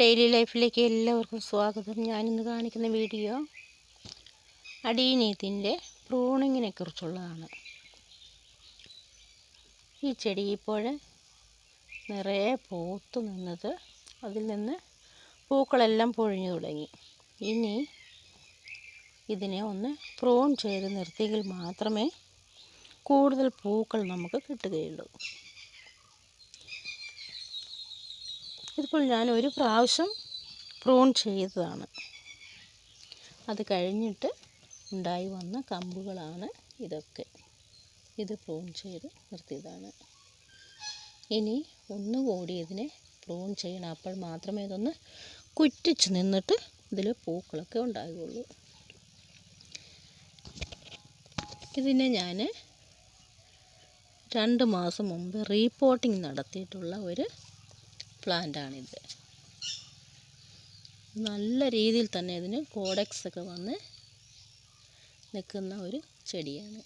Daily ലൈഫിലേക്ക് എല്ലാവർക്കും സ്വാഗതം. ഞാനിന്ന് കാണിക്കുന്ന വീഡിയോ അടീനീത്തിന്റെ പ്രൂണിങ്ങിനെ കുറിച്ചുള്ളതാണ്. ഈ ചെടി ഇപ്പോൾ നിറയെ പൂത്തു നിന്നത് അതിൽ നിന്ന് പൂക്കളെല്ലാം പൊഴിഞ്ഞു തുടങ്ങി. ഇനി ഇതിനെ ഒന്ന് പ്രൂൺ ചെയ്ത് നിർത്തിയെങ്കിൽ മാത്രമേ കൂടുതൽ പൂക്കൾ നമുക്ക് കിട്ടുകയുള്ളൂ. ഇതിപ്പോൾ ഞാൻ ഒരു പ്രാവശ്യം പ്രൂൺ ചെയ്തതാണ്. അത് കഴിഞ്ഞിട്ട് ഉണ്ടായി വന്ന കമ്പുകളാണ് ഇതൊക്കെ. ഇത് പ്രൂൺ ചെയ്ത് നിർത്തിയതാണ്. ഇനി ഒന്ന് കൂടി ഇതിനെ പ്രൂൺ ചെയ്യണം. അപ്പോൾ മാത്രമേ ഇതൊന്ന് കുറ്റിച്ച് നിന്നിട്ട് ഇതിൽ പൂക്കളൊക്കെ ഉണ്ടാകുകയുള്ളൂ ഇതിനെ ഞാൻ രണ്ട് മാസം മുമ്പ് റീപോർട്ടിംഗ് നടത്തിയിട്ടുള്ള ഒരു പ്ലാന്റാണിത്. നല്ല രീതിയിൽ തന്നെ ഇതിന് കോഡക്സ് ഒക്കെ വന്ന് നിൽക്കുന്ന ഒരു ചെടിയാണ്.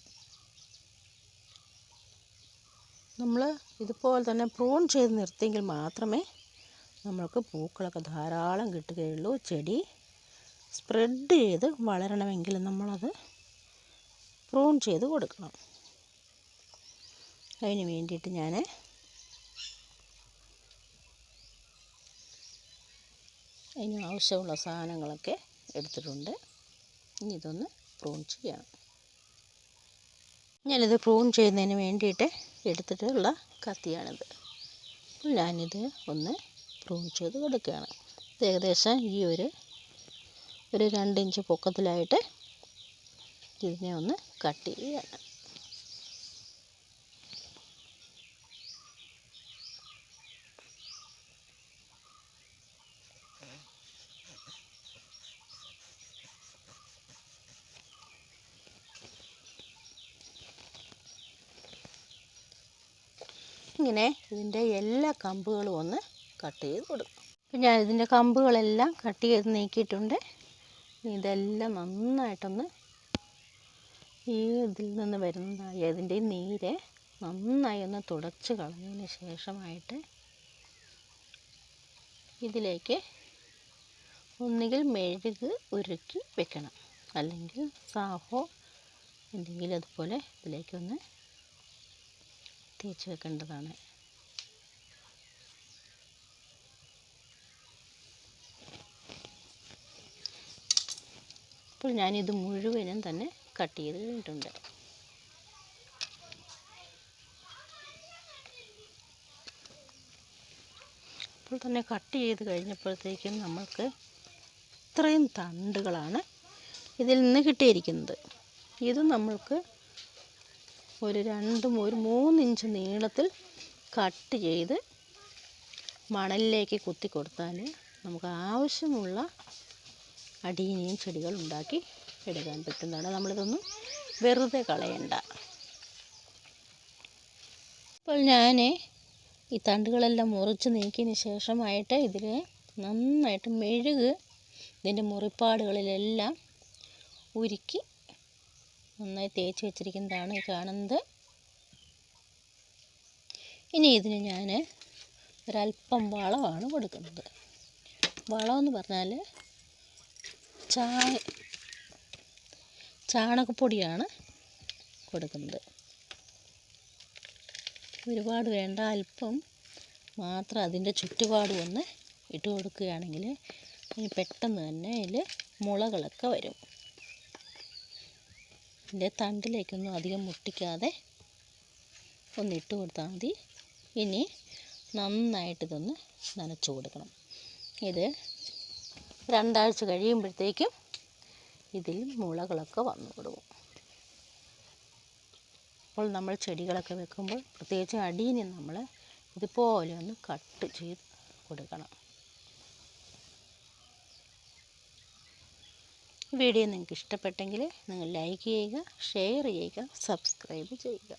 നമ്മൾ ഇതുപോലെ തന്നെ പ്രൂൺ ചെയ്ത് നിർത്തിയെങ്കിൽ മാത്രമേ നമ്മൾക്ക് പൂക്കളൊക്കെ ധാരാളം കിട്ടുകയുള്ളൂ. ചെടി സ്പ്രെഡ് ചെയ്ത് വളരണമെങ്കിൽ നമ്മളത് പ്രൂൺ ചെയ്ത് കൊടുക്കണം. അതിന് വേണ്ടിയിട്ട് ഞാൻ അതിന് ആവശ്യമുള്ള സാധനങ്ങളൊക്കെ എടുത്തിട്ടുണ്ട്. ഇനി ഇതൊന്ന് പ്രൂൺ ചെയ്യണം. ഞാനിത് പ്രൂൺ ചെയ്യുന്നതിന് വേണ്ടിയിട്ട് എടുത്തിട്ടുള്ള കത്തിയാണിത്. ഞാനിത് ഒന്ന് പ്രൂൺ ചെയ്ത് കൊടുക്കുകയാണ്. ഇത് ഏകദേശം ഈ ഒരു ഒരു രണ്ട് ഇഞ്ച് പൊക്കത്തിലായിട്ട് ഇതിനെ ഒന്ന് കട്ട് ചെയ്യണം. ഇങ്ങനെ ഇതിന്റെ എല്ലാ കമ്പുകളും ഒന്ന് കട്ട് ചെയ്ത് കൊടുക്കും. അപ്പം ഞാൻ ഇതിന്റെ കമ്പുകളെല്ലാം കട്ട് ചെയ്ത് നീക്കിയിട്ടുണ്ട്. ഇതെല്ലാം നന്നായിട്ടൊന്ന് ഈ ഇതിൽ നിന്ന് വരുന്നതായ ഇതിന്റെ നീര് നന്നായി ഒന്ന് തുടച്ച് കളഞ്ഞതിന് ശേഷമായിട്ട് ഇതിലേക്ക് ഒന്നുകിൽ മെഴുക് ഉരുക്കി വെക്കണം. അല്ലെങ്കിൽ സാഹോ എന്തെങ്കിലും അതുപോലെ ഇതിലേക്കൊന്ന് തേച്ച് വെക്കേണ്ടതാണ്. അപ്പോൾ ഞാനിത് മുഴുവനും തന്നെ കട്ട് ചെയ്ത് കഴിഞ്ഞിട്ടുണ്ട്. അപ്പോൾ തന്നെ കട്ട് ചെയ്ത് കഴിഞ്ഞപ്പോഴത്തേക്കും നമ്മൾക്ക് ഇത്രയും തണ്ടുകളാണ് ഇതിൽ നിന്ന് കിട്ടിയിരിക്കുന്നത്. ഇത് നമ്മൾക്ക് ഒരു രണ്ടും ഒരു മൂന്നിഞ്ച് നീളത്തിൽ കട്ട് ചെയ്ത് മണലിലേക്ക് കുത്തി കൊടുത്താൽ നമുക്ക് ആവശ്യമുള്ള അടിയിനെയും ചെടികൾ ഉണ്ടാക്കി എടുക്കാൻ പറ്റുന്നതാണ്. നമ്മളിതൊന്നും വെറുതെ കളയണ്ട. ഇപ്പോൾ ഞാൻ ഈ തണ്ടുകളെല്ലാം മുറിച്ച് നീക്കിയതിന് ശേഷമായിട്ട് ഇതിൽ നന്നായിട്ട് മെഴുക് ഇതിന്റെ മുറിപ്പാടുകളിലെല്ലാം ഉരുക്കി നന്നായി തേച്ച് വെച്ചിരിക്കുന്നതാണ് ഈ കാണുന്നത്. ഇനി ഇതിന് ഞാൻ ഒരല്പം വളമാണ് കൊടുക്കുന്നത്. വളമെന്ന് പറഞ്ഞാൽ ചായ ചാണകപ്പൊടിയാണ് കൊടുക്കുന്നത്. ഒരുപാട് വേണ്ട അല്പം മാത്രം അതിന്റെ ചുറ്റുപാടും ഒന്ന് ഇട്ട് കൊടുക്കുകയാണെങ്കിൽ പെട്ടെന്ന് തന്നെ അതിൽ മുളകളൊക്കെ വരും. ഇതിന്റെ തണ്ടിലേക്കൊന്നും അധികം മുട്ടിക്കാതെ ഒന്ന് ഇട്ട് കൊടുത്താൽ മതി. ഇനി നന്നായിട്ട് ഇതൊന്ന് നനച്ചു കൊടുക്കണം. ഇത് രണ്ടാഴ്ച കഴിയുമ്പോഴത്തേക്കും ഇതിൽ മുളകളൊക്കെ വന്നു കൊടുക്കും അപ്പോൾ നമ്മൾ ചെടികളൊക്കെ വെക്കുമ്പോൾ പ്രത്യേകിച്ച് അടിയിൽ നമ്മൾ ഇതുപോലെ ഒന്ന് കട്ട് ചെയ്ത് കൊടുക്കണം. വീഡിയോ നിങ്ങൾക്ക് ഇഷ്ടപ്പെട്ടെങ്കിൽ നിങ്ങൾ ലൈക്ക് ചെയ്യുക ഷെയർ ചെയ്യുക സബ്സ്ക്രൈബ് ചെയ്യുക.